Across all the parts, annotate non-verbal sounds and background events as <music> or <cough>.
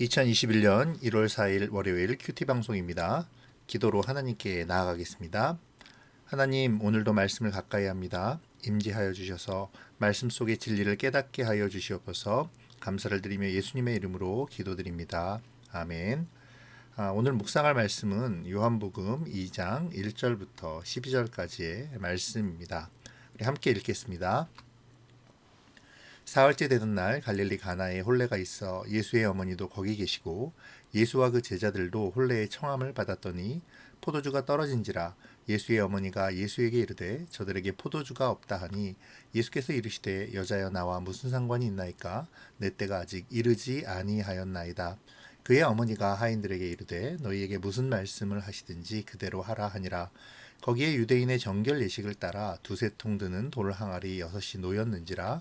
2021년 1월 4일 월요일 큐티 방송입니다. 기도로 하나님께 나아가겠습니다. 하나님, 오늘도 말씀을 가까이 합니다. 임재하여 주셔서 말씀 속의 진리를 깨닫게 하여 주시옵소서. 감사를 드리며 예수님의 이름으로 기도드립니다. 아멘. 아, 오늘 묵상할 말씀은 요한복음 2장 1절부터 12절까지의 말씀입니다. 우리 함께 읽겠습니다. 사흘째 되던 날 갈릴리 가나에 혼례가 있어 예수의 어머니도 거기 계시고 예수와 그 제자들도 혼례의 청함을 받았더니 포도주가 떨어진지라 예수의 어머니가 예수에게 이르되 저들에게 포도주가 없다 하니 예수께서 이르시되 여자여 나와 무슨 상관이 있나이까? 내 때가 아직 이르지 아니하였나이다. 그의 어머니가 하인들에게 이르되 너희에게 무슨 말씀을 하시든지 그대로 하라 하니라. 거기에 유대인의 정결 예식을 따라 두세 통 드는 돌 항아리 여섯이 놓였는지라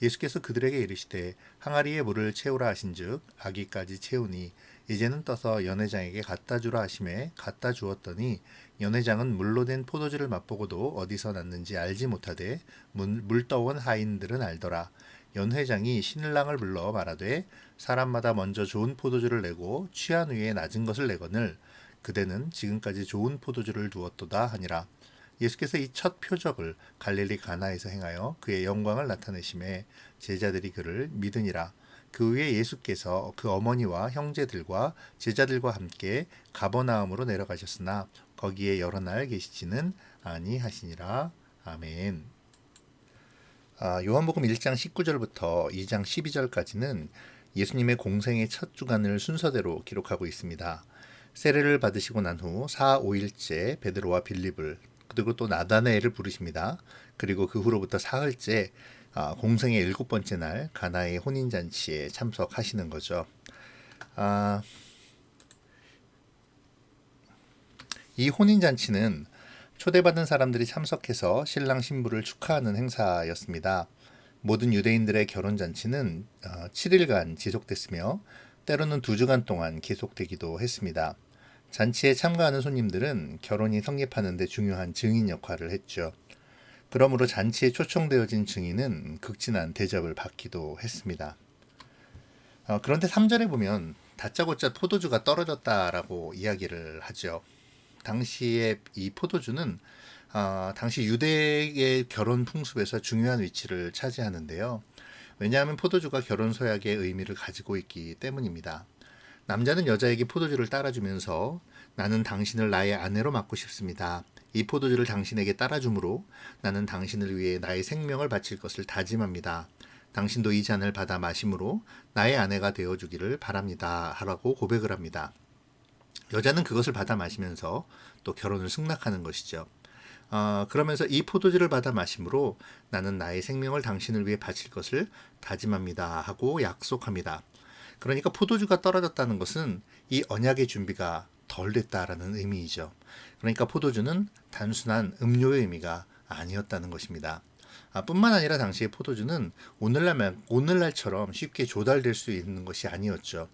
예수께서 그들에게 이르시되 항아리에 물을 채우라 하신즉 아기까지 채우니 이제는 떠서 연회장에게 갖다 주라 하심에 갖다 주었더니 연회장은 물로 된 포도주를 맛보고도 어디서 났는지 알지 못하되 물, 물 떠온 하인들은 알더라. 연회장이 신랑을 불러 말하되 사람마다 먼저 좋은 포도주를 내고 취한 후에 낮은 것을 내거늘 그대는 지금까지 좋은 포도주를 두었도다 하니라 예수께서 이 첫 표적을 갈릴리 가나에서 행하여 그의 영광을 나타내심에 제자들이 그를 믿으니라. 그 후에 예수께서 그 어머니와 형제들과 제자들과 함께 가버나움으로 내려가셨으나 거기에 여러 날 계시지는 아니하시니라. 아멘. 아, 요한복음 1장 19절부터 2장 12절까지는 예수님의 공생의 첫 주간을 순서대로 기록하고 있습니다. 세례를 받으시고 난 후 4, 5일째 베드로와 빌립을 그리고 또 나다네엘을 부르십니다. 그리고 그 후로부터 사흘째 아, 공생의 일곱 번째 날 가나의 혼인 잔치에 참석하시는 거죠. 아, 이 혼인 잔치는 초대받은 사람들이 참석해서 신랑 신부를 축하하는 행사였습니다. 모든 유대인들의 결혼 잔치는 7일간 어, 지속됐으며 때로는 두 주간 동안 계속되기도 했습니다. 잔치에 참가하는 손님들은 결혼이 성립하는 데 중요한 증인 역할을 했죠. 그러므로 잔치에 초청되어진 증인은 극진한 대접을 받기도 했습니다. 어, 그런데 3절에 보면 다짜고짜 포도주가 떨어졌다라고 이야기를 하죠. 당시에 이 포도주는 어, 당시 유대의 결혼 풍습에서 중요한 위치를 차지하는데요. 왜냐하면 포도주가 결혼 서약의 의미를 가지고 있기 때문입니다. 남자는 여자에게 포도주를 따라주면서 나는 당신을 나의 아내로 맡고 싶습니다. 이 포도주를 당신에게 따라주므로 나는 당신을 위해 나의 생명을 바칠 것을 다짐합니다. 당신도 이 잔을 받아 마심으로 나의 아내가 되어 주기를 바랍니다. 하라고 고백을 합니다. 여자는 그것을 받아 마시면서 또 결혼을 승낙하는 것이죠. 어, 그러면서 이 포도주를 받아 마심으로 나는 나의 생명을 당신을 위해 바칠 것을 다짐합니다. 하고 약속합니다. 그러니까 포도주가 떨어졌다는 것은 이 언약의 준비가 덜 됐다라는 의미이죠. 그러니까 포도주는 단순한 음료의 의미가 아니었다는 것입니다. 아, 뿐만 아니라 당시의 포도주는 오늘날 오늘날처럼 쉽게 조달될 수 있는 것이 아니었죠.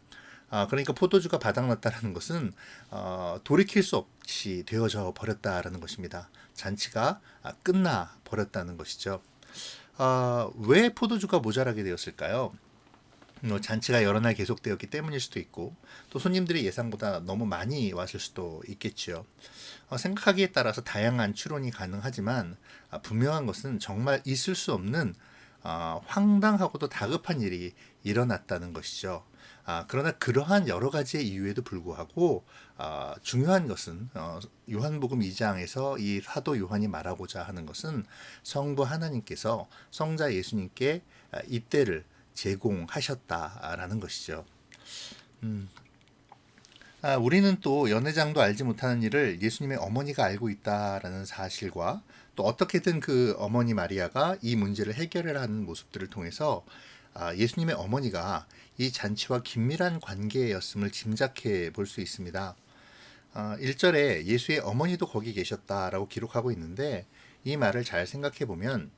아, 그러니까 포도주가 바닥났다는 것은 어, 돌이킬 수 없이 되어져 버렸다라는 것입니다. 잔치가 아, 끝나 버렸다는 것이죠. 아, 왜 포도주가 모자라게 되었을까요? 뭐 잔치가 여러 날 계속되었기 때문일 수도 있고 또 손님들이 예상보다 너무 많이 왔을 수도 있겠지요. 어, 생각하기에 따라서 다양한 추론이 가능하지만 아, 분명한 것은 정말 있을 수 없는 아, 황당하고도 다급한 일이 일어났다는 것이죠. 아, 그러나 그러한 여러 가지의 이유에도 불구하고 아, 중요한 것은 어, 요한복음 2장에서 이 사도 요한이 말하고자 하는 것은 성부 하나님께서 성자 예수님께 아, 이때를 제공하셨다라는 것이죠. 음. 아, 우리는 또 연회장도 알지 못하는 일을 예수님의 어머니가 알고 있다라는 사실과 또 어떻게든 그 어머니 마리아가 이 문제를 해결하는 모습들을 통해서 아, 예수님의 어머니가 이 잔치와 긴밀한 관계였음을 짐작해 볼 수 있습니다. 아, 1절에 예수의 어머니도 거기 계셨다라고 기록하고 있는데 이 말을 잘 생각해 보면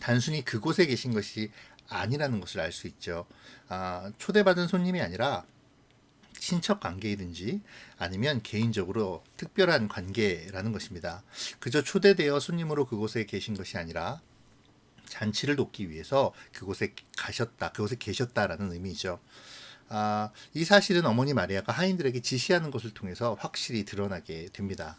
단순히 그곳에 계신 것이 아니라는 것을 알 수 있죠. 아, 초대받은 손님이 아니라 친척 관계이든지 아니면 개인적으로 특별한 관계라는 것입니다. 그저 초대되어 손님으로 그곳에 계신 것이 아니라 잔치를 돕기 위해서 그곳에 가셨다, 그곳에 계셨다라는 의미죠. 아, 이 사실은 어머니 마리아가 하인들에게 지시하는 것을 통해서 확실히 드러나게 됩니다.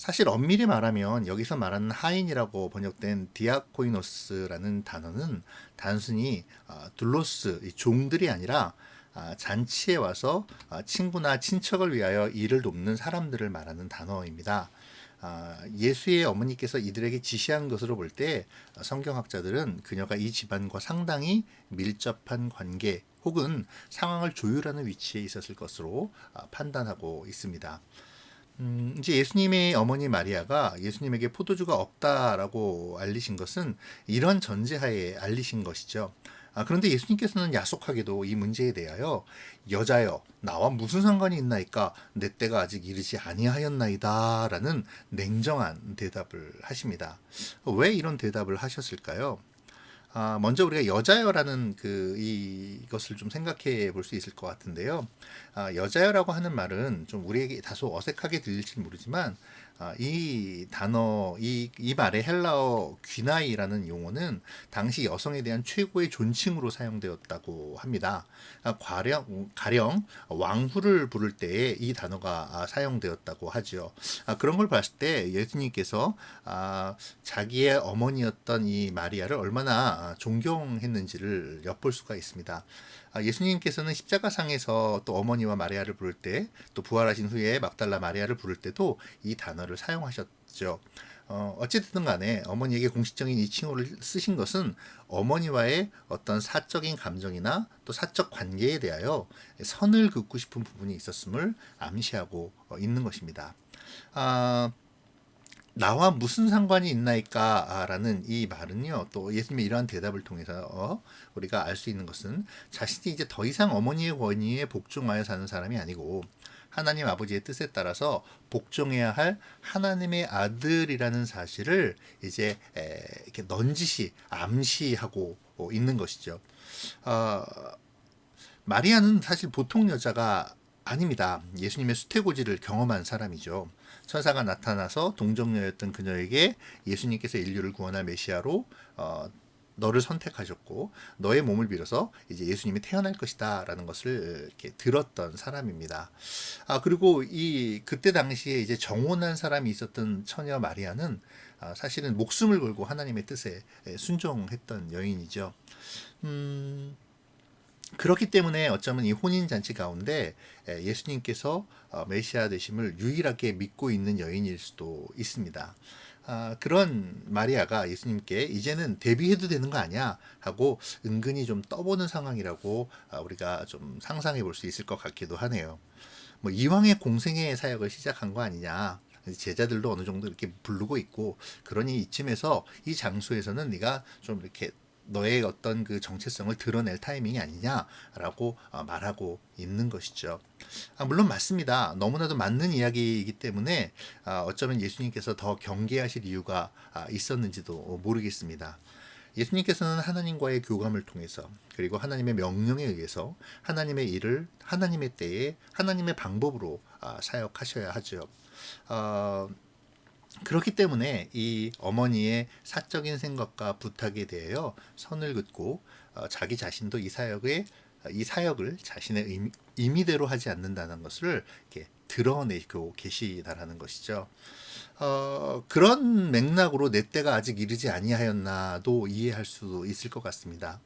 사실 엄밀히 말하면 여기서 말하는 하인이라고 번역된 디아코이노스라는 단어는 단순히 아, 둘로스 이 종들이 아니라 아, 잔치에 와서 아, 친구나 친척을 위하여 일을 돕는 사람들을 말하는 단어입니다. 아, 예수의 어머니께서 이들에게 지시한 것으로 볼 때 성경학자들은 그녀가 이 집안과 상당히 밀접한 관계 혹은 상황을 조율하는 위치에 있었을 것으로 아, 판단하고 있습니다. 음, 이제 예수님의 어머니 마리아가 예수님에게 포도주가 없다라고 알리신 것은 이런 전제하에 알리신 것이죠. 아, 그런데 예수님께서는 야속하게도 이 문제에 대하여 여자여 나와 무슨 상관이 있나이까 내 때가 아직 이르지 아니하였나이다라는 냉정한 대답을 하십니다. 왜 이런 대답을 하셨을까요? 아, 먼저 우리가 여자여라는 그 이것을 좀 생각해 볼 수 있을 것 같은데요. 아, 여자여라고 하는 말은 좀 우리에게 다소 어색하게 들릴지 모르지만 아, 이 단어, 이, 이 말의 헬라어 귀나이라는 용어는 당시 여성에 대한 최고의 존칭으로 사용되었다고 합니다. 아, 가령, 가령 왕후를 부를 때에 이 단어가 아, 사용되었다고 하죠. 아, 그런 걸 봤을 때 예수님께서 아, 자기의 어머니였던 이 마리아를 얼마나 존경했는지를 엿볼 수가 있습니다. 아, 예수님께서는 십자가상에서 또 어머니와 마리아를 부를 때 또 부활하신 후에 막달라 마리아를 부를 때도 이 단어를 사용하셨죠. 어, 어찌됐든 간에 어머니에게 공식적인 이 칭호를 쓰신 것은 어머니와의 어떤 사적인 감정이나 또 사적 관계에 대하여 선을 긋고 싶은 부분이 있었음을 암시하고 어, 있는 것입니다. 아, 나와 무슨 상관이 있나이까라는 이 말은요 또 예수님의 이러한 대답을 통해서 우리가 알 수 있는 것은 자신이 이제 더 이상 어머니의 권위에 복종하여 사는 사람이 아니고 하나님 아버지의 뜻에 따라서 복종해야 할 하나님의 아들이라는 사실을 이제 이렇게 넌지시 암시하고 있는 것이죠. 어, 마리아는 사실 보통 여자가 아닙니다. 예수님의 수태고지를 경험한 사람이죠. 천사가 나타나서 동정녀였던 그녀에게 예수님께서 인류를 구원할 메시아로 어, 너를 선택하셨고 너의 몸을 빌어서 이제 예수님이 태어날 것이다라는 것을 이렇게 들었던 사람입니다. 아 그리고 이 그때 당시에 이제 정혼한 사람이 있었던 처녀 마리아는 아, 사실은 목숨을 걸고 하나님의 뜻에 순종했던 여인이죠. 음. 그렇기 때문에 어쩌면 이 혼인 잔치 가운데 예수님께서 어, 메시아 되심을 유일하게 믿고 있는 여인일 수도 있습니다. 아, 그런 마리아가 예수님께 이제는 데뷔해도 되는 거 아니야 하고 은근히 좀 떠보는 상황이라고 아, 우리가 좀 상상해 볼 수 있을 것 같기도 하네요. 뭐 이왕의 공생의 사역을 시작한 거 아니냐. 제자들도 어느 정도 이렇게 부르고 있고 그러니 이쯤에서 이 장소에서는 네가 좀 이렇게 너의 어떤 그 정체성을 드러낼 타이밍이 아니냐라고 어, 말하고 있는 것이죠. 아, 물론 맞습니다. 너무나도 맞는 이야기이기 때문에 아, 어쩌면 예수님께서 더 경계하실 이유가 아, 있었는지도 모르겠습니다. 예수님께서는 하나님과의 교감을 통해서 그리고 하나님의 명령에 의해서 하나님의 일을 하나님의 때에 하나님의 방법으로 사역하셔야 하죠. 어, 그렇기 때문에 이 어머니의 사적인 생각과 부탁에 대하여 선을 긋고 어, 자기 자신도 이 사역에 이 사역을 자신의 임의대로 하지 않는다는 것을 이렇게 드러내고 계시다라는 것이죠. 어, 그런 맥락으로 내 때가 아직 이르지 아니하였나도 이해할 수 있을 것 같습니다.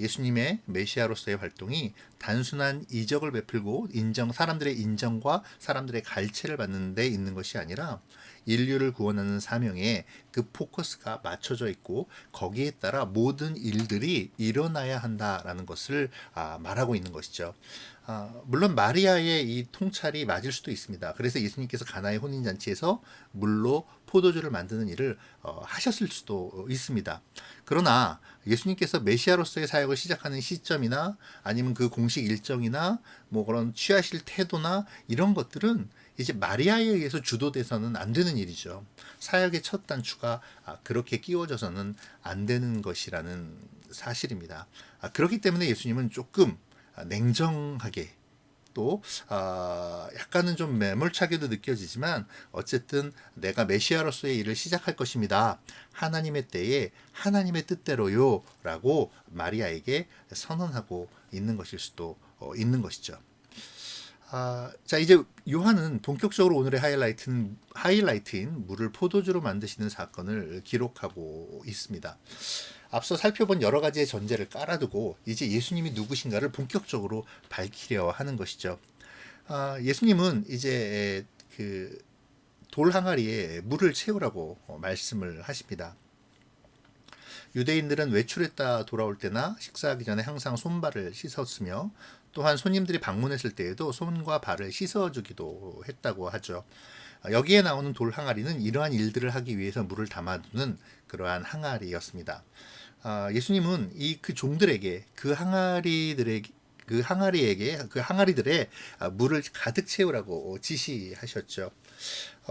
예수님의 메시아로서의 활동이 단순한 이적을 베풀고 인정 사람들의 인정과 사람들의 갈채를 받는 데 있는 것이 아니라 인류를 구원하는 사명에 그 포커스가 맞춰져 있고 거기에 따라 모든 일들이 일어나야 한다라는 것을 아, 말하고 있는 것이죠. 아, 물론 마리아의 이 통찰이 맞을 수도 있습니다. 그래서 예수님께서 가나의 혼인 잔치에서 물로 포도주를 만드는 일을 어, 하셨을 수도 있습니다. 그러나 예수님께서 메시아로서의 사역을 시작하는 시점이나 아니면 그 공식 일정이나 뭐 그런 취하실 태도나 이런 것들은 이제 마리아에 의해서 주도돼서는 안 되는 일이죠. 사역의 첫 단추가 아, 그렇게 끼워져서는 안 되는 것이라는 사실입니다. 아, 그렇기 때문에 예수님은 조금 냉정하게 또 어, 약간은 좀 매몰차게도 느껴지지만 어쨌든 내가 메시아로서의 일을 시작할 것입니다. 하나님의 때에 하나님의 뜻대로요라고 마리아에게 선언하고 있는 것일 수도 어, 있는 것이죠. 아, 자 이제 요한은 본격적으로 오늘의 하이라이트는 하이라이트인 물을 포도주로 만드시는 사건을 기록하고 있습니다. 앞서 살펴본 여러 가지의 전제를 깔아두고 이제 예수님이 누구신가를 본격적으로 밝히려 하는 것이죠. 아, 예수님은 이제 그 돌 항아리에 물을 채우라고 어, 말씀을 하십니다. 유대인들은 외출했다 돌아올 때나 식사하기 전에 항상 손발을 씻었으며 또한 손님들이 방문했을 때에도 손과 발을 씻어주기도 했다고 하죠. 아, 여기에 나오는 돌 항아리는 이러한 일들을 하기 위해서 물을 담아두는 그러한 항아리였습니다. 아, 예수님은 이 그 종들에게 그 항아리들에게 그 항아리에게 그 항아리들의 아, 물을 가득 채우라고 지시하셨죠.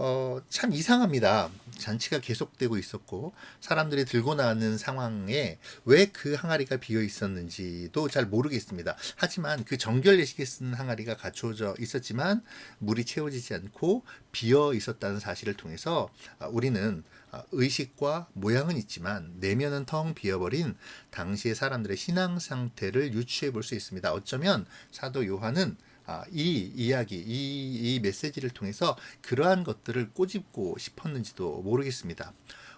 어, 참 이상합니다. 잔치가 계속되고 있었고 사람들이 들고 나는 상황에 왜 그 항아리가 비어 있었는지도 잘 모르겠습니다. 하지만 그 정결 예식에 쓴 항아리가 갖추어져 있었지만 물이 채워지지 않고 비어 있었다는 사실을 통해서 아, 우리는 아, 의식과 모양은 있지만 내면은 텅 비어버린 당시의 사람들의 신앙 상태를 유추해 볼 수 있습니다. 어쩌면 사도 요한은 아, 이 이야기, 이, 이 메시지를 통해서 그러한 것들을 꼬집고 싶었는지도 모르겠습니다.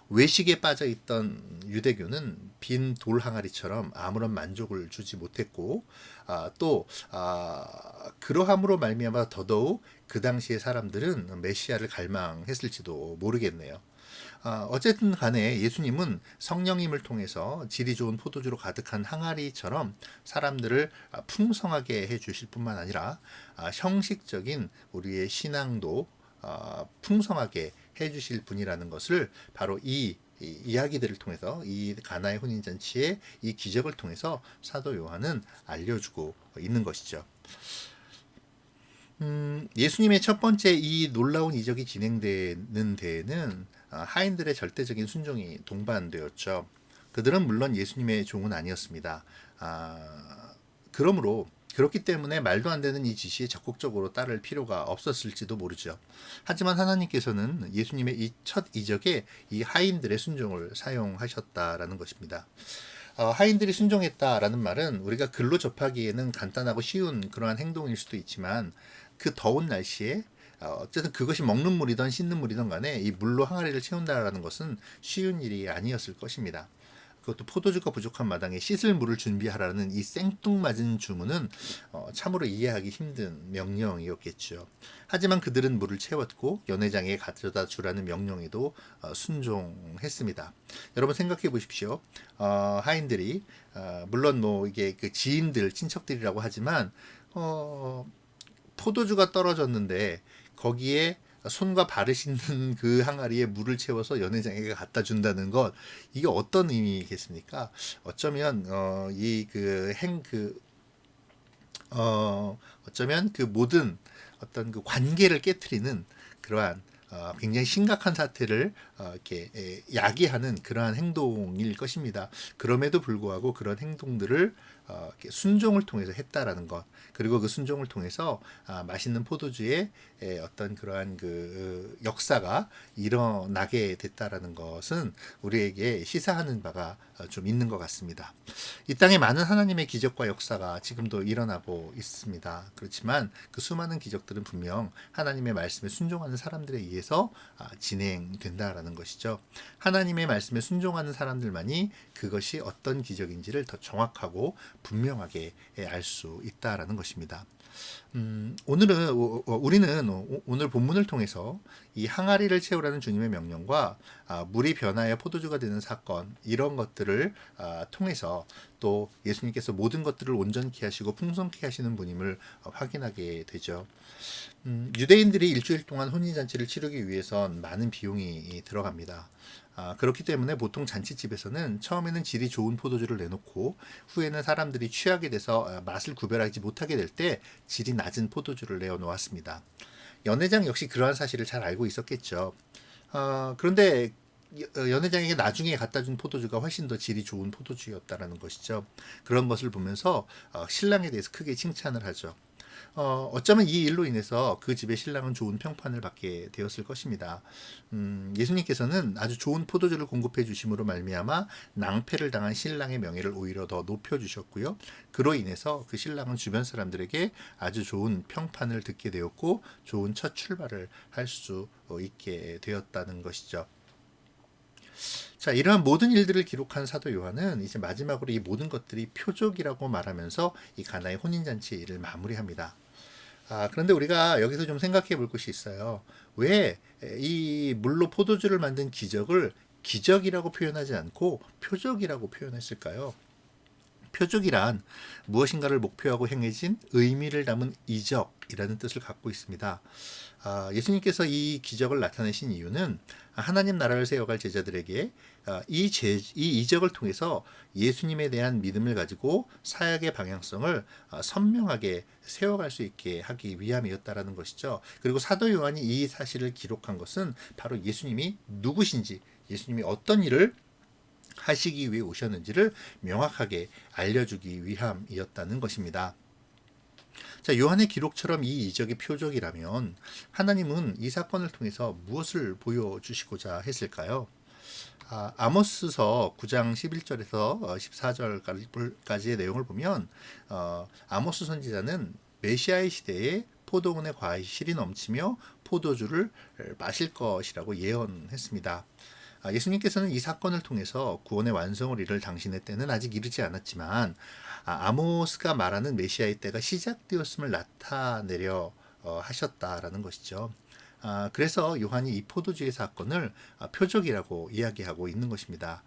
외식에 빠져 있던 유대교는 빈 돌 항아리처럼 아무런 만족을 주지 못했고 아, 또 아, 그러함으로 말미암아 더더욱 그 당시의 사람들은 메시아를 갈망했을지도 모르겠네요. 아, 어쨌든 간에 예수님은 성령님을 통해서 질이 좋은 포도주로 가득한 항아리처럼 사람들을 아, 풍성하게 해 주실 뿐만 아니라 아, 형식적인 우리의 신앙도 아, 풍성하게 해 주실 분이라는 것을 바로 이이 이야기들을 통해서 이 가나의 혼인 잔치의 이 기적을 통해서 사도 요한은 알려주고 있는 것이죠. 음, 예수님의 첫 번째 이 놀라운 이적이 진행되는 데에는 아, 하인들의 절대적인 순종이 동반되었죠. 그들은 물론 예수님의 종은 아니었습니다. 아, 그러므로 그렇기 때문에 말도 안 되는 이 지시에 적극적으로 따를 필요가 없었을지도 모르죠. 하지만 하나님께서는 예수님의 이 첫 이적에 이 하인들의 순종을 사용하셨다라는 것입니다. 어, 하인들이 순종했다라는 말은 우리가 글로 접하기에는 간단하고 쉬운 그러한 행동일 수도 있지만 그 더운 날씨에 어, 어쨌든 그것이 먹는 물이든 씻는 물이든 간에 이 물로 항아리를 채운다라는 것은 쉬운 일이 아니었을 것입니다. 그것도 포도주가 부족한 마당에 씻을 물을 준비하라는 이 생뚱맞은 주문은 어, 참으로 이해하기 힘든 명령이었겠죠. 하지만 그들은 물을 채웠고 연회장에 가져다 주라는 명령에도 어, 순종했습니다. 여러분 생각해 보십시오. 어, 하인들이 어, 물론 뭐 이게 그 지인들, 친척들이라고 하지만 어, 포도주가 떨어졌는데 거기에 손과 발을 씻는 <laughs> 그 항아리에 물을 채워서 연회장에게 갖다 준다는 것 이게 어떤 의미겠습니까? 어쩌면 어, 이그행그 어, 어쩌면 그 모든 어떤 그 관계를 깨뜨리는 그러한 어, 굉장히 심각한 사태를 어, 이렇게 에, 야기하는 그러한 행동일 것입니다. 그럼에도 불구하고 그런 행동들을 어, 순종을 통해서 했다라는 것. 그리고 그 순종을 통해서 아, 맛있는 포도주의 에, 어떤 그러한 그 어, 역사가 일어나게 됐다라는 것은 우리에게 시사하는 바가 어, 좀 있는 것 같습니다. 이 땅에 많은 하나님의 기적과 역사가 지금도 일어나고 있습니다. 그렇지만 그 수많은 기적들은 분명 하나님의 말씀에 순종하는 사람들에 의해서 아, 진행된다라는 것이죠. 하나님의 말씀에 순종하는 사람들만이 그것이 어떤 기적인지를 더 정확하고 분명하게 알 수 있다라는 것입니다. 음, 오늘은 우리는 오늘 본문을 통해서 이 항아리를 채우라는 주님의 명령과 아, 물이 변하여 포도주가 되는 사건 이런 것들을 아, 통해서 또 예수님께서 모든 것들을 온전케 하시고 풍성케 하시는 분임을 확인하게 되죠. 음, 유대인들이 일주일 동안 혼인잔치를 치르기 위해선 많은 비용이 들어갑니다. 아, 그렇기 때문에 보통 잔치집에서는 처음에는 질이 좋은 포도주를 내놓고 후에는 사람들이 취하게 돼서 아, 맛을 구별하지 못하게 될 때 질이 낮은 포도주를 내어 놓았습니다. 연회장 역시 그러한 사실을 잘 알고 있었겠죠. 어, 그런데 어, 연회장에게 나중에 갖다 준 포도주가 훨씬 더 질이 좋은 포도주였다라는 것이죠. 그런 것을 보면서 어, 신랑에 대해서 크게 칭찬을 하죠. 어, 어쩌면 이 일로 인해서 그 집의 신랑은 좋은 평판을 받게 되었을 것입니다. 음, 예수님께서는 아주 좋은 포도주를 공급해 주심으로 말미암아 낭패를 당한 신랑의 명예를 오히려 더 높여 주셨고요. 그로 인해서 그 신랑은 주변 사람들에게 아주 좋은 평판을 듣게 되었고 좋은 첫 출발을 할 수 있게 되었다는 것이죠. 자, 이러한 모든 일들을 기록한 사도 요한은 이제 마지막으로 이 모든 것들이 표적이라고 말하면서 이 가나의 혼인잔치의 일을 마무리합니다. 아, 그런데 우리가 여기서 좀 생각해 볼 것이 있어요. 왜 이 물로 포도주를 만든 기적을 기적이라고 표현하지 않고 표적이라고 표현했을까요? 표적이란 무엇인가를 목표하고 행해진 의미를 담은 이적이라는 뜻을 갖고 있습니다. 아, 예수님께서 이 기적을 나타내신 이유는 하나님 나라를 세워갈 제자들에게 아, 이, 제, 이 이적을 통해서 예수님에 대한 믿음을 가지고 사역의 방향성을 아, 선명하게 세워갈 수 있게 하기 위함이었다라는 것이죠. 그리고 사도 요한이 이 사실을 기록한 것은 바로 예수님이 누구신지, 예수님이 어떤 일을 하시기 위해 오셨는지를 명확하게 알려주기 위함이었다는 것입니다. 자, 요한의 기록처럼 이 이적의 표적이라면 하나님은 이 사건을 통해서 무엇을 보여주시고자 했을까요? 아, 아모스서 9장 11절에서 14절까지의 내용을 보면 어, 아모스 선지자는 메시아의 시대에 포도원의 과실이 넘치며 포도주를 마실 것이라고 예언했습니다. 아, 예수님께서는 이 사건을 통해서 구원의 완성을 이룰 당신의 때는 아직 이르지 않았지만 아, 모스가 말하는 메시아의 때가 시작되었음을 나타내려 어, 하셨다라는 것이죠. 아, 그래서 요한이 이 포도주의 사건을 아, 표적이라고 이야기하고 있는 것입니다.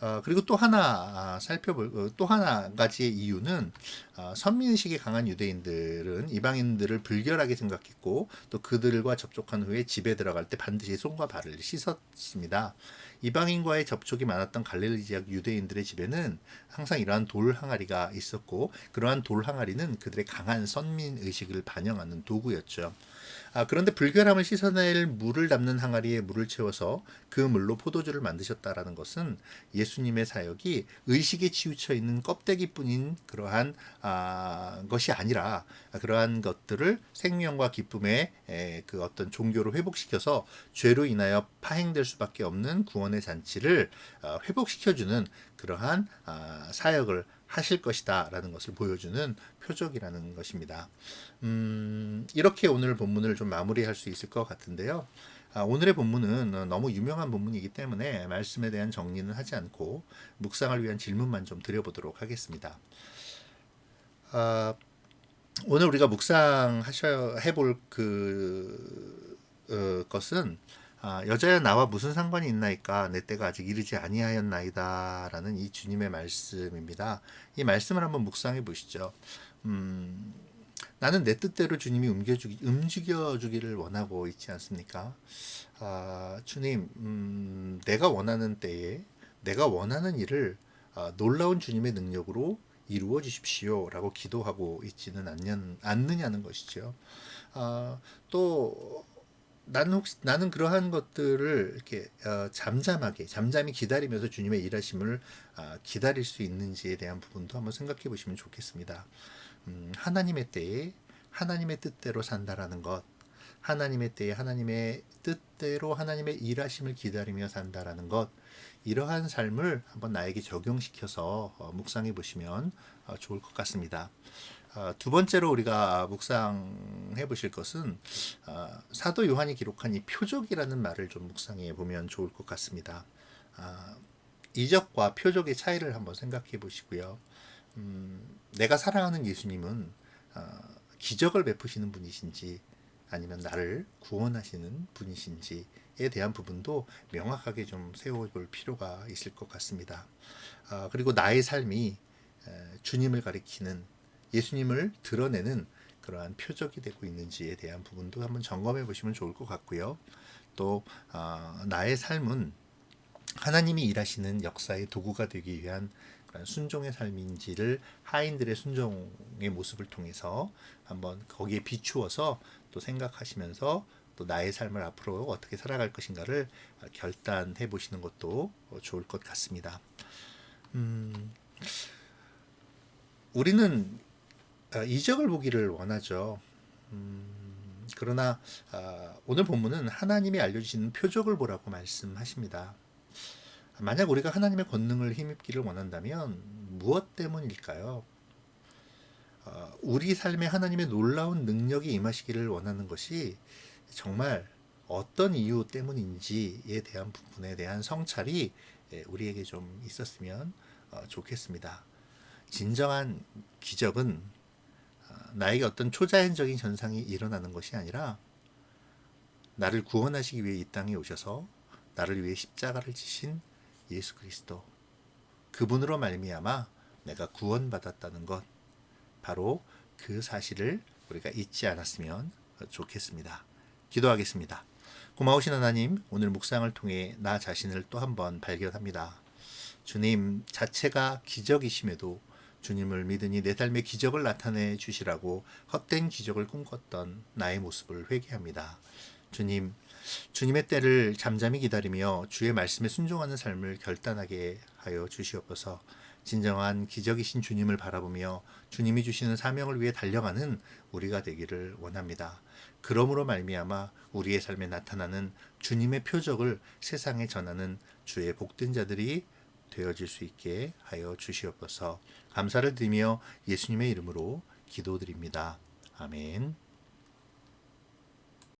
어, 그리고 또 하나 아, 살펴볼 어, 또 하나 가지의 이유는 어, 선민 의식이 강한 유대인들은 이방인들을 불결하게 생각했고 또 그들과 접촉한 후에 집에 들어갈 때 반드시 손과 발을 씻었습니다. 이방인과의 접촉이 많았던 갈릴리 지역 유대인들의 집에는 항상 이러한 돌 항아리가 있었고 그러한 돌 항아리는 그들의 강한 선민 의식을 반영하는 도구였죠. 아, 그런데 불결함을 씻어낼 물을 담는 항아리에 물을 채워서 그 물로 포도주를 만드셨다라는 것은 예수님의 사역이 의식에 치우쳐 있는 껍데기뿐인 그러한 아, 것이 아니라 그러한 것들을 생명과 기쁨의 에, 그 어떤 종교로 회복시켜서 죄로 인하여 파행될 수밖에 없는 구원의 잔치를 어, 회복시켜주는 그러한 아, 사역을 하실 것이다라는 것을 보여주는 표적이라는 것입니다. 음, 이렇게 오늘 본문을 좀 마무리할 수 있을 것 같은데요. 아, 오늘의 본문은 너무 유명한 본문이기 때문에 말씀에 대한 정리는 하지 않고 묵상을 위한 질문만 좀 드려보도록 하겠습니다. 아, 오늘 우리가 묵상하셔 해볼 그 어, 것은 아, 여자야 나와 무슨 상관이 있나이까 내 때가 아직 이르지 아니하였나이다라는 이 주님의 말씀입니다. 이 말씀을 한번 묵상해 보시죠. 음, 나는 내 뜻대로 주님이 움직여주기, 움직여주기를 원하고 있지 않습니까? 아, 주님, 음, 내가 원하는 때에 내가 원하는 일을 아, 놀라운 주님의 능력으로 이루어 주십시오. 라고 기도하고 있지는 않냐, 않느냐는 것이죠. 아, 또, 나는 혹시 나는 그러한 것들을 이렇게 어, 잠잠하게 잠잠히 기다리면서 주님의 일하심을 어, 기다릴 수 있는지에 대한 부분도 한번 생각해 보시면 좋겠습니다. 음, 하나님의 때에 하나님의 뜻대로 산다라는 것, 하나님의 때에 하나님의 뜻대로 하나님의 일하심을 기다리며 산다라는 것, 이러한 삶을 한번 나에게 적용시켜서 어, 묵상해 보시면 어, 좋을 것 같습니다. 어, 두 번째로 우리가 묵상해 보실 것은 어, 사도 요한이 기록한 이 표적이라는 말을 좀 묵상해 보면 좋을 것 같습니다. 아, 이적과 표적의 차이를 한번 생각해 보시고요. 음, 내가 사랑하는 예수님은 어, 기적을 베푸시는 분이신지 아니면 나를 구원하시는 분이신지에 대한 부분도 명확하게 좀 세워볼 필요가 있을 것 같습니다. 아, 그리고 나의 삶이 주님을 가리키는 예수님을 드러내는 그러한 표적이 되고 있는지에 대한 부분도 한번 점검해 보시면 좋을 것 같고요. 또 어, 나의 삶은 하나님이 일하시는 역사의 도구가 되기 위한 순종의 삶인지를 하인들의 순종의 모습을 통해서 한번 거기에 비추어서 또 생각하시면서 또 나의 삶을 앞으로 어떻게 살아갈 것인가를 결단해 보시는 것도 좋을 것 같습니다. 음, 우리는 아, 이적을 보기를 원하죠. 음, 그러나 아, 오늘 본문은 하나님이 알려주시는 표적을 보라고 말씀하십니다. 만약 우리가 하나님의 권능을 힘입기를 원한다면 무엇 때문일까요? 어, 우리 삶에 하나님의 놀라운 능력이 임하시기를 원하는 것이 정말 어떤 이유 때문인지에 대한 부분에 대한 성찰이 예, 우리에게 좀 있었으면 어, 좋겠습니다. 진정한 기적은 어, 나에게 어떤 초자연적인 현상이 일어나는 것이 아니라 나를 구원하시기 위해 이 땅에 오셔서 나를 위해 십자가를 지신 예수 그리스도 그분으로 말미암아 내가 구원받았다는 것 바로 그 사실을 우리가 잊지 않았으면 좋겠습니다. 기도하겠습니다. 고마우신 하나님, 오늘 묵상을 통해 나 자신을 또 한번 발견합니다. 주님 자체가 기적이심에도 주님을 믿으니 내 삶에 기적을 나타내 주시라고 헛된 기적을 꿈꿨던 나의 모습을 회개합니다. 주님, 주님의 때를 잠잠히 기다리며 주의 말씀에 순종하는 삶을 결단하게 하여 주시옵소서. 진정한 기적이신 주님을 바라보며 주님이 주시는 사명을 위해 달려가는 우리가 되기를 원합니다. 그러므로 말미암아 우리의 삶에 나타나는 주님의 표적을 세상에 전하는 주의 복된 자들이 되어질 수 있게 하여 주시옵소서. 감사를 드리며 예수님의 이름으로 기도드립니다. 아멘.